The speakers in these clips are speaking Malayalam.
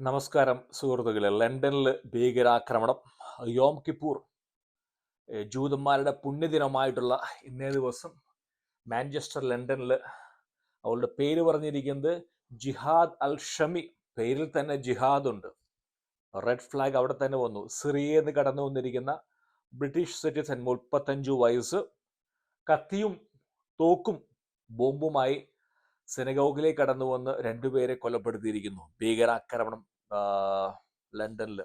നമസ്കാരം സുഹൃത്തുക്കളെ. ലണ്ടനിൽ ഭീകരാക്രമണം യോം കിപ്പൂർ ജൂതന്മാരുടെ പുണ്യദിനമായിട്ടുള്ള ഇന്നേ ദിവസം മാഞ്ചസ്റ്റർ ലണ്ടനിൽ അവളുടെ പേര് പറഞ്ഞിരിക്കുന്നത് ജിഹാദ് അൽ ഷമി. പേരിൽ തന്നെ ജിഹാദ് ഉണ്ട്. റെഡ് ഫ്ലാഗ് അവിടെ തന്നെ വന്നു. സിറിയയിൽ നിന്ന് കടന്നു വന്നിരിക്കുന്ന ബ്രിട്ടീഷ് സിറ്റിസൺ മുപ്പത്തഞ്ചു വയസ്സ് കത്തിയും തോക്കും ബോംബുമായി സെനഗോഗിലേക്ക് കടന്നു വന്ന് രണ്ടുപേരെ കൊലപ്പെടുത്തിയിരിക്കുന്നു. ഭീകരാക്രമണം ലണ്ടനിൽ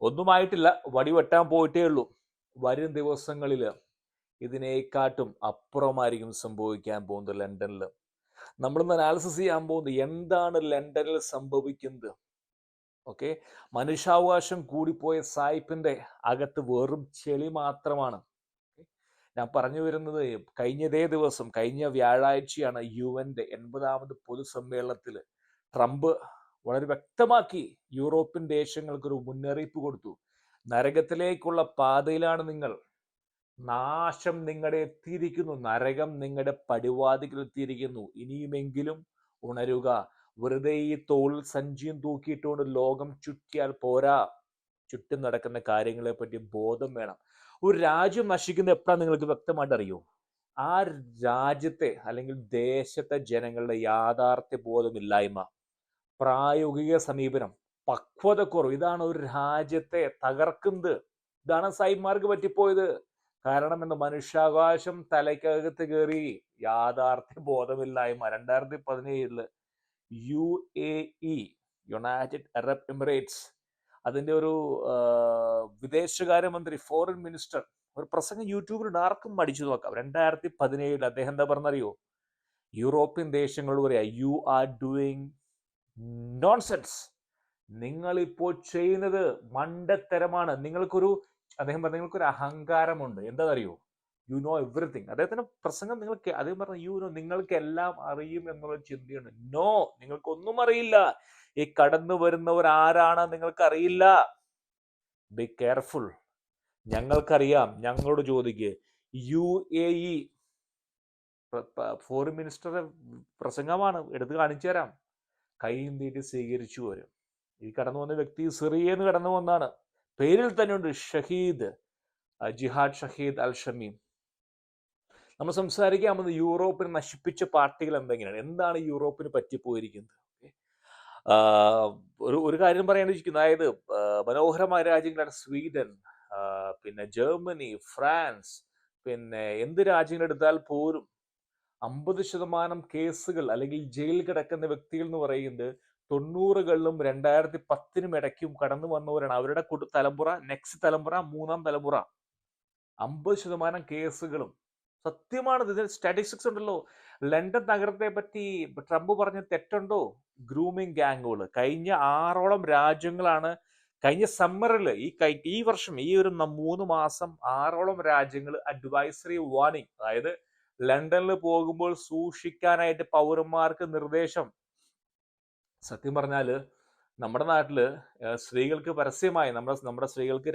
ഒന്നുമായിട്ടില്ല. വടിവെട്ടാൻ പോയിട്ടേ ഉള്ളൂ. വരും ദിവസങ്ങളിൽ ഇതിനേക്കാട്ടും അപ്പുറമായിരിക്കും സംഭവിക്കാൻ പോകുന്നത് ലണ്ടനിൽ നമ്മളിന്ന് അനാലിസിസ് ചെയ്യാൻ പോകുന്നത് എന്താണ് ലണ്ടനിൽ സംഭവിക്കുന്നത്? ഓക്കെ? മനുഷ്യാവകാശം കൂടിപ്പോയ സായിപ്പിന്റെ അകത്ത് വെറും ചെളി മാത്രമാണ്. ഞാൻ പറഞ്ഞു വരുന്നത് കഴിഞ്ഞതേ ദിവസം കഴിഞ്ഞ വ്യാഴാഴ്ചയാണ് യു എന്റെ എൺപതാമത് പൊതുസമ്മേളനത്തിൽ ട്രംപ് വളരെ വ്യക്തമാക്കി യൂറോപ്യൻ ദേശങ്ങൾക്കൊരു മുന്നറിയിപ്പ് കൊടുത്തു. നരകത്തിലേക്കുള്ള പാതയിലാണ് നിങ്ങൾ. നാശം നിങ്ങളുടെ എത്തിയിരിക്കുന്നു. നരകം നിങ്ങളുടെ പടിവാതിക്കൽ എത്തിയിരിക്കുന്നു. ഇനിയുമെങ്കിലും ഉണരുക. വെറുതെ ഈ തോളിൽ സഞ്ചിയും തൂക്കിയിട്ടുകൊണ്ട് ലോകം ചുറ്റിയാൽ പോരാ. ചുറ്റും നടക്കുന്ന കാര്യങ്ങളെ പറ്റി ബോധം വേണം. ഒരു രാജ്യം നശിക്കുന്നത് എപ്പോഴാണ് നിങ്ങൾക്ക് വ്യക്തമായിട്ട് അറിയോ? ആ രാജ്യത്തെ അല്ലെങ്കിൽ ദേശത്തെ ജനങ്ങളുടെ യാഥാർത്ഥ്യ ബോധമില്ലായ്മ പ്രായോഗിക സമീപനം പക്വതക്കുറവ് ഇതാണ് ഒരു രാജ്യത്തെ തകർക്കുന്നത്. ഇതാണ് സൈബ്മാർക്ക് പറ്റിപ്പോയത്. കാരണം എന്ന് മനുഷ്യാവകാശം തലയ്ക്കകത്ത് കയറി യാഥാർത്ഥ്യ ബോധമില്ലായ്മ രണ്ടായിരത്തി പതിനേഴിൽ U A E United Arab Emirates അതിന്റെ ഒരു വിദേശകാര്യ വിദേശകാര്യമന്ത്രി ഫോറിൻ മിനിസ്റ്റർ ഒരു പ്രസംഗം യൂട്യൂബിൽ ആർക്കും മടിച്ചു നോക്കാം. രണ്ടായിരത്തി പതിനേഴിൽ അദ്ദേഹം എന്താ പറഞ്ഞറിയോ? യൂറോപ്യൻ ദേശങ്ങളോട് പറയാ യു ആർ ഡൂയിങ് നോൺസെൻസ് നിങ്ങൾ ഇപ്പോൾ ചെയ്യുന്നത് മണ്ടത്തരമാണ്. നിങ്ങൾക്കൊരു അദ്ദേഹം പറഞ്ഞ നിങ്ങൾക്കൊരു അഹങ്കാരമുണ്ട്. എന്താ അറിയോ യു നോ എവറിത്തിങ് അദ്ദേഹത്തിന്റെ പ്രസംഗം നിങ്ങൾക്ക് അദ്ദേഹം പറഞ്ഞ യു നോ നിങ്ങൾക്ക് എല്ലാം അറിയും എന്നുള്ള ചിന്തയുണ്ട്. നോ നിങ്ങൾക്കൊന്നും അറിയില്ല. ഈ കടന്നു വരുന്നവർ ആരാണ് നിങ്ങൾക്ക് അറിയില്ല ബി കെയർഫുൾ ഞങ്ങൾക്കറിയാം ഞങ്ങളോട് ചോദിക്കുക യു എ ഇ ഫോറിൻ മിനിസ്റ്ററുടെ പ്രസംഗമാണ് എടുത്ത് കാണിച്ചു തരാം. കൈയും നീട്ടി സ്വീകരിച്ചു വരും ഈ കടന്നു വന്ന വ്യക്തി സിറിയെന്ന് കടന്നു വന്നാണ്. പേരിൽ തന്നെയുണ്ട് ഷഹീദ് ജിഹാദ് ഷഹീദ് അൽ ഷമീം നമ്മൾ സംസാരിക്കാൻ യൂറോപ്പിനെ നശിപ്പിച്ച പാർട്ടികൾ എന്തെങ്കിലാണ് എന്താണ് യൂറോപ്പിന് പറ്റിപ്പോയിരിക്കുന്നത്? ഒരു ഒരു കാര്യം പറയാനിരിക്കുന്നു അതായത് മനോഹരമായ രാജ്യങ്ങളാണ് സ്വീഡൻ പിന്നെ ജർമ്മനി ഫ്രാൻസ് പിന്നെ എന്ത് രാജ്യങ്ങൾ എടുത്താൽ പോലും അമ്പത് ശതമാനം കേസുകൾ അല്ലെങ്കിൽ ജയിലിൽ കിടക്കുന്ന വ്യക്തികൾ എന്ന് പറയുന്നത് തൊണ്ണൂറുകളിലും രണ്ടായിരത്തി പത്തിനും ഇടയ്ക്കും കടന്നു വന്നവരാണ്. അവരുടെ കുടു തലമുറ നെക്സ്റ്റ് തലമുറ മൂന്നാം തലമുറ. അമ്പത് ശതമാനം കേസുകളും സത്യമാണ്. ഇതിൽ സ്റ്റാറ്റിസ്റ്റിക്സ് ഉണ്ടല്ലോ. ലണ്ടൻ നഗരത്തെ പറ്റി ട്രംപ് പറഞ്ഞ തെറ്റുണ്ടോ? ഗ്രൂമിംഗ് ഗാങ്ങുകൾ കഴിഞ്ഞ ആറോളം രാജ്യങ്ങളാണ് കഴിഞ്ഞ സമ്മറിൽ ഈ ഈ വർഷം ഈ ഒരു മൂന്ന് മാസം ആറോളം രാജ്യങ്ങൾ അഡ്വൈസറി വാർണിംഗ് അതായത് ലണ്ടനിൽ പോകുമ്പോൾ സൂക്ഷിക്കാനായിട്ട് പൗരന്മാർക്ക് നിർദ്ദേശം. സത്യം പറഞ്ഞാൽ നമ്മുടെ നാട്ടിൽ സ്ത്രീകൾക്ക് പരസ്യമായി. നമ്മുടെ നമ്മുടെ സ്ത്രീകൾക്ക്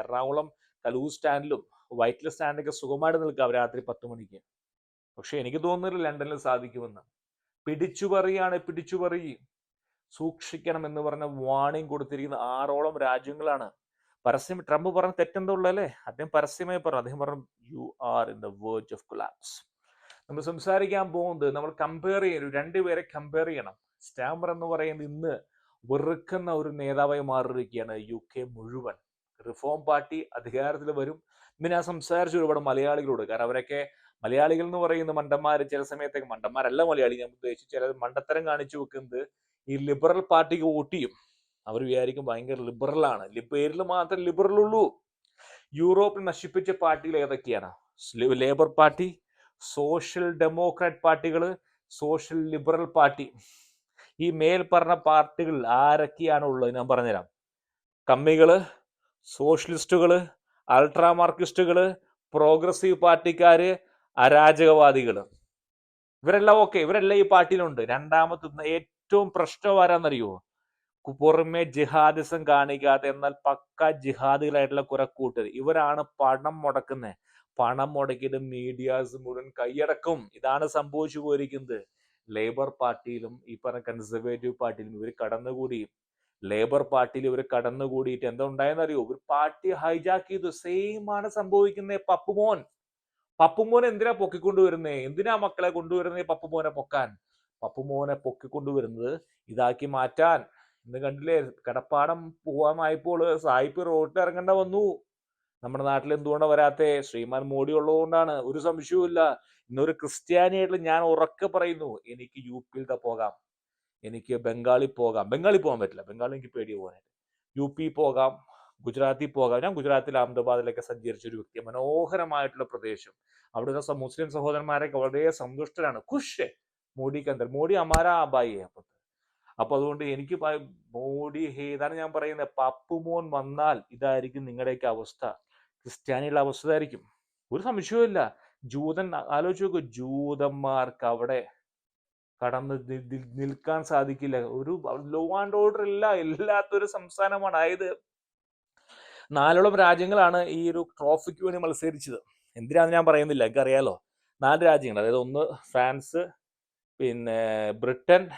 എറണാകുളം കലൂർ സ്റ്റാൻഡിലും വൈറ്റില സ്റ്റാൻഡൊക്കെ സുഖമായിട്ട് നിൽക്കാം രാത്രി പത്ത് മണിക്ക്. പക്ഷെ എനിക്ക് തോന്നുന്നില്ല ലണ്ടനിൽ സാധിക്കുമെന്ന്. പിടിച്ചുപറിയാണ് പിടിച്ചുപറി സൂക്ഷിക്കണം എന്ന് പറഞ്ഞ വാണിംഗ് കൊടുത്തിരിക്കുന്ന ആറോളം രാജ്യങ്ങളാണ്. പരസ്യം ട്രംപ് പറഞ്ഞ തെറ്റെന്തുള്ളല്ലേ അദ്ദേഹം പരസ്യമായി പറഞ്ഞു. അദ്ദേഹം പറഞ്ഞു you are in the verge of collapse നമ്മൾ സംസാരിക്കാൻ പോകുന്നത് നമ്മൾ കമ്പയർ ചെയ്യണം രണ്ടുപേരെ കമ്പയർ ചെയ്യണം. സ്റ്റാമർ എന്ന് പറയുന്നത് ഇന്ന് വെറുക്കുന്ന ഒരു നേതാവായി മാറിയിരിക്കുകയാണ് യു കെ മുഴുവൻ. റിഫോം പാർട്ടി അധികാരത്തിൽ വരും. ഇന്ന് ഞാൻ സംസാരിച്ചു ഒരുപാട് മലയാളികളോട്. കാരണം അവരൊക്കെ മലയാളികൾ എന്ന് പറയുന്ന മണ്ടന്മാർ ചില സമയത്തൊക്കെ മണ്ടന്മാരല്ല മലയാളി. ഞാൻ ഉദ്ദേശിച്ച് ചില മണ്ടത്തരം കാണിച്ചു വെക്കുന്നത് ഈ ലിബറൽ പാർട്ടിക്ക് വോട്ട് ചെയ്യും. അവർ വിചാരിക്കും ഭയങ്കര ലിബറൽ ആണ്. ലി- പേരിൽ മാത്രം ലിബറൽ ഉള്ളൂ. യൂറോപ്പിൽ നശിപ്പിച്ച പാർട്ടികൾ ഏതൊക്കെയാണ്? ലേബർ പാർട്ടി സോഷ്യൽ ഡെമോക്രാറ്റ് പാർട്ടികൾ സോഷ്യൽ ലിബറൽ പാർട്ടി. ഈ മേൽ പറഞ്ഞ പാർട്ടികൾ ആരൊക്കെയാണ് ഉള്ളത് ഞാൻ പറഞ്ഞുതരാം. കമ്മികൾ സോഷ്യലിസ്റ്റുകൾ അൾട്രാ മാർക്കിസ്റ്റുകൾ പ്രോഗ്രസീവ് പാർട്ടിക്കാർ അരാജകവാദികൾ ഇവരെല്ലാം ഓക്കെ ഇവരെല്ലാം ഈ പാർട്ടിയിലുണ്ട്. രണ്ടാമത്തെ ഏറ്റവും പ്രശ്നം ആരാന്നറിയോ പുറമെ ജിഹാദിസം കാണിക്കാത്ത എന്നാൽ പക്ക ജിഹാദികളായിട്ടുള്ള കുറെ കൂട്ടർ ഇവരാണ് പണം മുടക്കുന്നത് പണം മുടക്കിയിട്ട് മീഡിയാസ് മുഴുവൻ കൈയടക്കും. ഇതാണ് സംഭവിച്ചു പോയിരിക്കുന്നത്. ലേബർ പാർട്ടിയിലും ഈ പറഞ്ഞ കൺസർവേറ്റീവ് പാർട്ടിയിലും ഇവർ കടന്നുകൂടി. ലേബർ പാർട്ടിയിൽ ഇവർ കടന്നുകൂടിയിട്ട് എന്താ ഉണ്ടായെന്ന് അറിയോ ഒരു പാർട്ടി ഹൈജാക്ക് ചെയ്തു. സെയിം ആണ് സംഭവിക്കുന്നത് പപ്പുമോൻ. പപ്പുമോൻ എന്തിനാ പൊക്കിക്കൊണ്ടുവരുന്നേ എന്തിനാ മക്കളെ കൊണ്ടുവരുന്നേ പപ്പുമോനെ പൊക്കാൻ? പപ്പുമോനെ പൊക്കിക്കൊണ്ടുവരുന്നത് ഇതാക്കി മാറ്റാൻ. ഇന്ന് കണ്ടില്ലേ? കടപ്പാടം പോവാമായപ്പോൾ സായിപ്പ് റോഡിൽ ഇറങ്ങേണ്ട വന്നു. നമ്മുടെ നാട്ടിൽ എന്തുകൊണ്ടാണ് വരാത്തെ? ശ്രീമാൻ മോഡി ഉള്ളതുകൊണ്ടാണ്. ഒരു സംശയവുമില്ല. ഇന്നൊരു ക്രിസ്ത്യാനിയായിട്ട് ഞാൻ ഉറക്കെ പറയുന്നു. എനിക്ക് യു പിയിലത്തെ പോകാം. എനിക്ക് ബംഗാളിൽ പോകാം. ബംഗാളിൽ പോകാൻ പറ്റില്ല. ബംഗാളിൽ എനിക്ക് പേടി പോകാനായിട്ട്. യു പി പോകാം ഗുജറാത്തിൽ പോകാം. ഞാൻ ഗുജറാത്തിൽ അഹമ്മദാബാദിലൊക്കെ സഞ്ചരിച്ച ഒരു വ്യക്തി മനോഹരമായിട്ടുള്ള പ്രദേശം. അവിടുത്തെ സ- മുസ്ലിം സഹോദരന്മാരൊക്കെ വളരെ സന്തുഷ്ടരാണ്. ഖുഷ് മോഡിക്ക് അന്തർ മോഡി അമാര അബായി അപ്പൊ അപ്പൊ അതുകൊണ്ട് എനിക്ക് മോഡി ഹേ ഇതാണ് ഞാൻ പറയുന്നത്. പപ്പുമോൻ വന്നാൽ ഇതായിരിക്കും നിങ്ങളുടെയൊക്കെ അവസ്ഥ. ക്രിസ്ത്യാനികളുടെ അവസ്ഥ ഇതായിരിക്കും. ഒരു സംശയവുമില്ല. ജൂതൻ ആലോചിച്ച് നോക്കൂ. ജൂതന്മാർക്ക് അവിടെ കടന്ന് നിൽക്കാൻ സാധിക്കില്ല. ഒരു ലോ ആൻഡ് ഓർഡർ ഇല്ല ഇല്ലാത്തൊരു സംസ്ഥാനമാണ്. അതായത് നാലോളം രാജ്യങ്ങളാണ് ഈ ഒരു ട്രോഫിക്ക് വേണ്ടി മത്സരിച്ചത്. എന്തിനാന്ന് ഞാൻ പറയുന്നില്ല എനിക്ക് അറിയാലോ നാല് രാജ്യങ്ങൾ അതായത് ഒന്ന് ഫ്രാൻസ് പിന്നെ ബ്രിട്ടൻ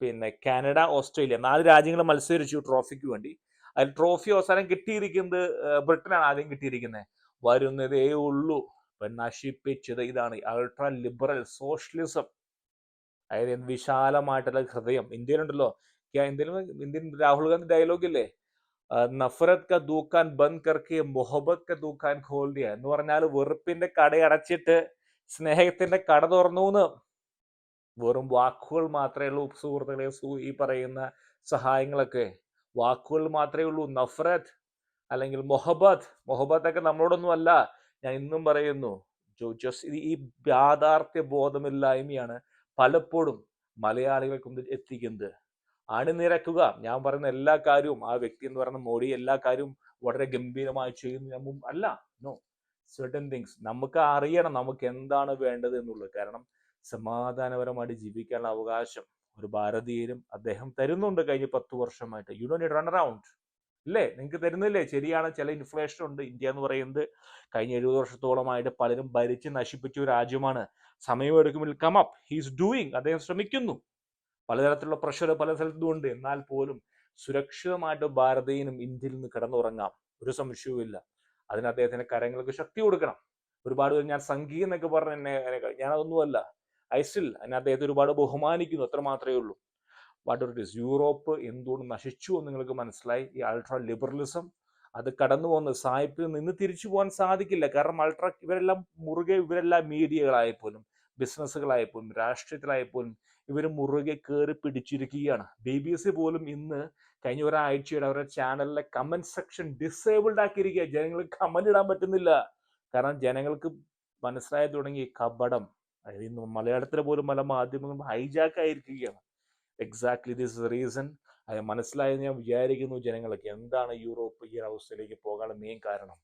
പിന്നെ കാനഡ ഓസ്ട്രേലിയ. നാല് രാജ്യങ്ങൾ മത്സരിച്ചു ട്രോഫിക്ക് വേണ്ടി. അതിൽ ട്രോഫി അവസാനം കിട്ടിയിരിക്കുന്നത് ബ്രിട്ടനാണ് ആദ്യം കിട്ടിയിരിക്കുന്നത്. വരുന്നതേ ഉള്ളൂ. നശിപ്പിച്ചത് ഇതാണ്. അൾട്രാ ലിബറൽ സോഷ്യലിസം അതായത് എന്ത് വിശാലമായിട്ടുള്ള ഹൃദയം. ഇന്ത്യയിലുണ്ടല്ലോ. ഇന്ത്യയിൽ ഇന്ത്യൻ രാഹുൽ ഗാന്ധി ഡയലോഗ് ഇല്ലേ? നഫ്രത് ക ദൂക്കാൻ ബന്ദ് കർക്കി മൊഹബത് ക ദൂക്കാൻ ഖോൽ ദിയ എന്ന് പറഞ്ഞാൽ വെറുപ്പിന്റെ കട അടച്ചിട്ട് സ്നേഹത്തിന്റെ കട തുറന്നു എന്ന് വെറും വാക്കുകൾ മാത്രമേ ഉള്ളൂ സുഹൃത്തുക്കളെ ഈ പറയുന്ന സഹായങ്ങളൊക്കെ. വാക്കുകൾ മാത്രമേ ഉള്ളൂ. നഫ്രത് അല്ലെങ്കിൽ മൊഹബത്ത്. മൊഹബത്ത് ഒക്കെ നമ്മളോടൊന്നും അല്ല ഞാൻ ഇന്നും പറയുന്നു. ജസ് ഈ യാഥാർത്ഥ്യ ബോധമില്ലായ്മയാണ് പലപ്പോഴും മലയാളികൾക്ക് എത്തിക്കുന്നത്. അണിനിരക്കുക. ഞാൻ പറയുന്ന എല്ലാ കാര്യവും ആ വ്യക്തി എന്ന് പറയുന്ന മോഡി എല്ലാ കാര്യവും വളരെ ഗംഭീരമായി ചെയ്യുന്നു. അല്ല. നോ സെർട്ടൻ തിങ്സ് നമുക്ക് അറിയണം നമുക്ക് എന്താണ് വേണ്ടത് എന്നുള്ളത്. കാരണം സമാധാനപരമായിട്ട് ജീവിക്കാനുള്ള അവകാശം ഒരു ഭാരതീയരും അദ്ദേഹം തരുന്നുണ്ട് കഴിഞ്ഞ പത്ത് വർഷമായിട്ട്. You do need run around ഇല്ലേ? നിങ്ങൾക്ക് തരുന്നില്ലേ ശരിയാണ്. ചില ഇൻഫ്ലേഷൻ ഉണ്ട്. ഇന്ത്യ എന്ന് പറയുന്നത് കഴിഞ്ഞ എഴുപത് വർഷത്തോളമായിട്ട് പലരും ഭരിച്ച് നശിപ്പിച്ച രാജ്യമാണ്. സമയമെടുക്കുമ്പോൾ കം അപ്പ് ഹീസ് ഡൂയിങ് അദ്ദേഹം ശ്രമിക്കുന്നു. പലതരത്തിലുള്ള പ്രഷർ പല സ്ഥലത്തും ഉണ്ട്. എന്നാൽ പോലും സുരക്ഷിതമായിട്ട് ഭാരതീയനും ഇന്ത്യയിൽ നിന്ന് കിടന്നുറങ്ങാം. ഒരു സംശയവുമില്ല അതിന് അദ്ദേഹത്തിന്റെ കരങ്ങൾക്ക് ശക്തി കൊടുക്കണം. ഒരുപാട് ഞാൻ സംഗീതം എന്നൊക്കെ പറഞ്ഞ എന്നെ ഞാനതൊന്നുമല്ല. ഐ സ്റ്റിൽ അതിനെ അദ്ദേഹത്തെ ഒരുപാട് ബഹുമാനിക്കുന്നു. അത്ര മാത്രമേ ഉള്ളൂ. വാട്ട് ഇറ്റ് ഇസ് യൂറോപ്പ് എന്തുകൊണ്ട് നശിച്ചു എന്ന് നിങ്ങൾക്ക് മനസ്സിലായി? ഈ അൾട്രാ ലിബറലിസം അത് കടന്നു പോകുന്ന സായിപ്പിൽ നിന്ന് തിരിച്ചു പോകാൻ സാധിക്കില്ല. കാരണം അൾട്രാ ഇവരെല്ലാം മുറുകെ ഇവരെല്ലാം മീഡിയകളായപ്പോലും ബിസിനസ്സുകളായപ്പോലും രാഷ്ട്രീയത്തിലായപ്പോലും ഇവർ മുറുകെ കയറി പിടിച്ചിരിക്കുകയാണ്. ബി ബി എസ് സി പോലും ഇന്ന് കഴിഞ്ഞ ഒരാഴ്ചയുടെ അവരുടെ ചാനലിലെ കമന്റ് സെക്ഷൻ ഡിസേബിൾഡ് ആക്കിയിരിക്കുക ജനങ്ങൾക്ക് കമന്റ് ഇടാൻ പറ്റുന്നില്ല. കാരണം ജനങ്ങൾക്ക് മനസ്സിലായി തുടങ്ങി കപടം. അതായത് ഇന്ന് മലയാളത്തിൽ പോലും പല മാധ്യമങ്ങളും ഹൈജാക്ക് ആയിരിക്കുകയാണ്. എക്സാക്ട്ലി ദിസ് റീസൺ അത് മനസ്സിലായെന്ന് ഞാൻ വിചാരിക്കുന്നു ജനങ്ങൾക്ക് എന്താണ് യൂറോപ്പ് ഈ അവസ്ഥയിലേക്ക് പോകാനുള്ള മെയിൻ കാരണം?